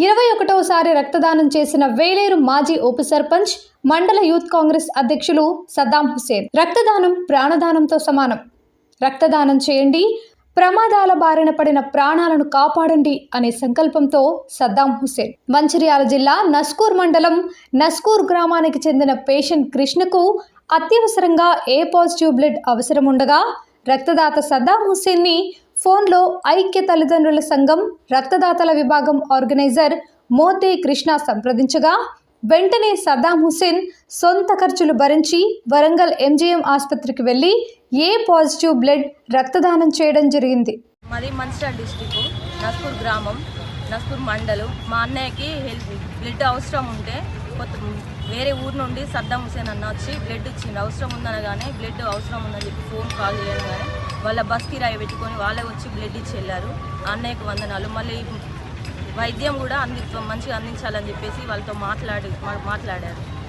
ఇరవై ఒకటవసారి రక్తదానం చేసిన వేలేరు మాజీ ఉప సర్పంచ్ మండల యూత్ కాంగ్రెస్ అధ్యక్షులు సద్దాం హుసేన్ రక్తదానం ప్రాణదానంతో సమానం. రక్తదానం చేయండి ప్రమాదాల బారిన పడిన ప్రాణాలను కాపాడండి అనే సంకల్పంతో సద్దాం హుసేన్ మంచిర్యాల జిల్లా నస్కూర్ మండలం నస్కూర్ గ్రామానికి చెందిన పేషెంట్ కృష్ణకు అత్యవసరంగా ఏ పాజిటివ్ బ్లడ్ అవసరం ఉండగా రక్తదాత సద్దాం హుసేన్ని ఫోన్లో ఐక్య తల్లిదండ్రుల సంఘం రక్తదాతల విభాగం ఆర్గనైజర్ మోతే కృష్ణ సంప్రదించగా వెంటనే సద్దాం హుసేన్ సొంత ఖర్చులు భరించి వరంగల్ ఎంజీఎం ఆసుపత్రికి వెళ్ళి ఏ పాజిటివ్ బ్లడ్ రక్తదానం చేయడం జరిగింది. మాది మంచిర్యాల డిస్టిక్ నస్పూర్ గ్రామం నస్పూర్ మండలం. మా అన్నయ్యకి హెల్త్ బ్లడ్ అవసరం ఉంటే కొత్త వేరే ఊరు నుండి సద్దాం హుసేన్ అన్న వచ్చి బ్లడ్ ఇచ్చింది అవసరం ఉందనగానే బ్లడ్ అవసరం ఉందని చెప్పి ఫోన్ కాల్ చేయగానే వాళ్ళ బస్ కిరాయి పెట్టుకొని వాళ్ళే వచ్చి బ్లడ్ ఇచ్చి వెళ్ళారు. అన్నయ్యకు వందనాలు. మళ్ళీ వైద్యం కూడా అంది మంచిగా అందించాలని చెప్పేసి వాళ్ళతో మాట్లాడి మా- మాట్లాడారు.